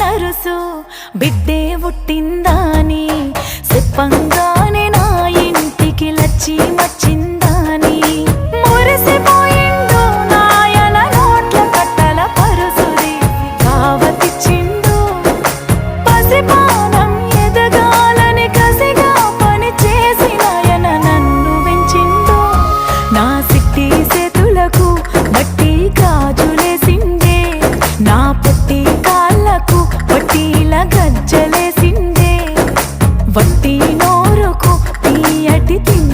నరుసు. బిడ్డే పుట్టిందాని చెప్పంగా నోరుకు తీయటి తిండి